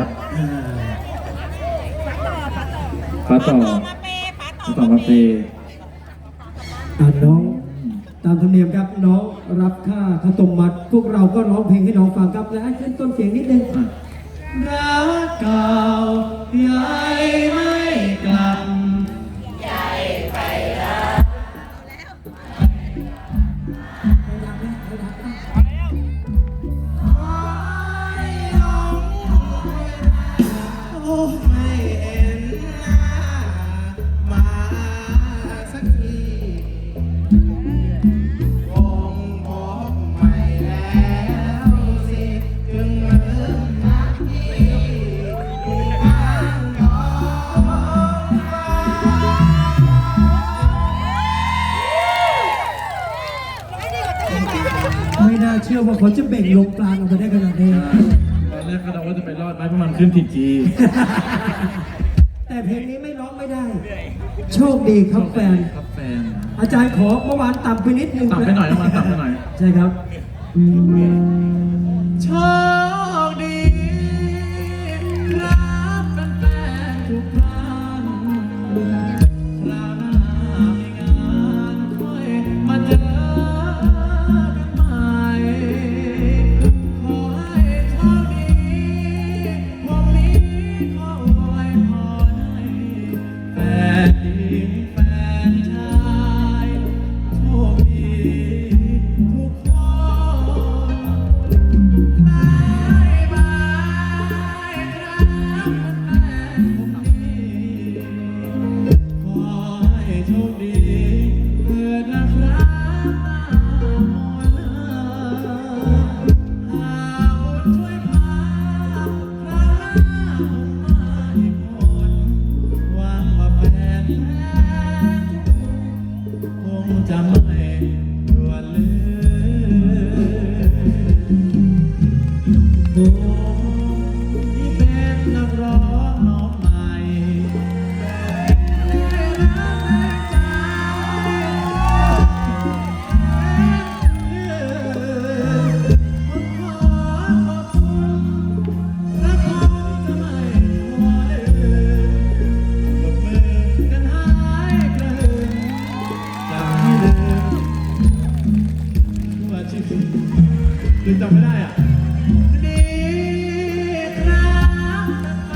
ครับอ่าป้าต่อมาเปย์ป๋าต่อป้าต่อมาเปย์อ่าน้องตามธรรมเนียมครับน้องรับค่าข้าวต้มมัด พวกเราก็ร้องเพลงให้น้องฟังครับและให้ขึ้นต้นเสียงนิดนึงอะรักเก่าใหญ่ น่าเชื่อว่าเขาจะเบ่งลงกลางออกมาได้ขนาดนี้ ตอนแรกก็เราว่าจะไปรอดไหมเพราะมันขึ้นทีจีแต่เพลงนี้ไม่ร้องไม่ได้ โชคดีครับแฟน ครับแฟน อาจารย์ขอเมื่อวานต่ำไปนิดนึงต่ำไปหน่อยเมื่อวานต่ำไปหน่อย ใช่ครับอืม ค คือจำไม่ได้อะดีครับแฟ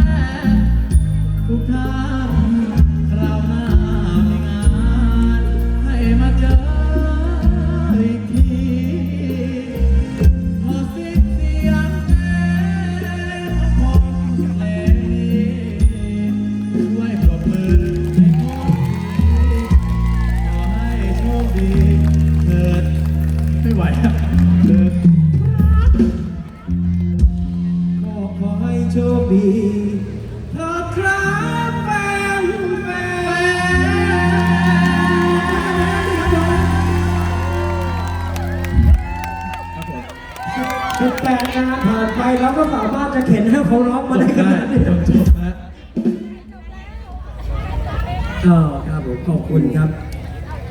นๆทุกท่านคราวหน้ามีงานให้มาเจออีกทีขอสิเสียงเพลงของผมเลงนี้ช่วยปรบมือให้ผมทีขอให้โชคดีเถิดไม่ไหวอะเโชคดีเถิดครับแฟนแฟนสิบแปดงานผ่านไปเราก็สามารถจะเข็นให้เขาร้องมาได้ขนาดนี้จบจบนะเออครับผมขอบคุณครับ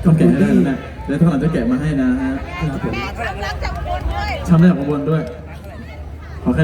ขต้ออบงคุแกะณให้ได้ที่นะเดี๋ยวท่านหลังจะแกะมาให้นะฮะครับผมสำลักจากบนด้วยทำได้จากข้างบนด้วย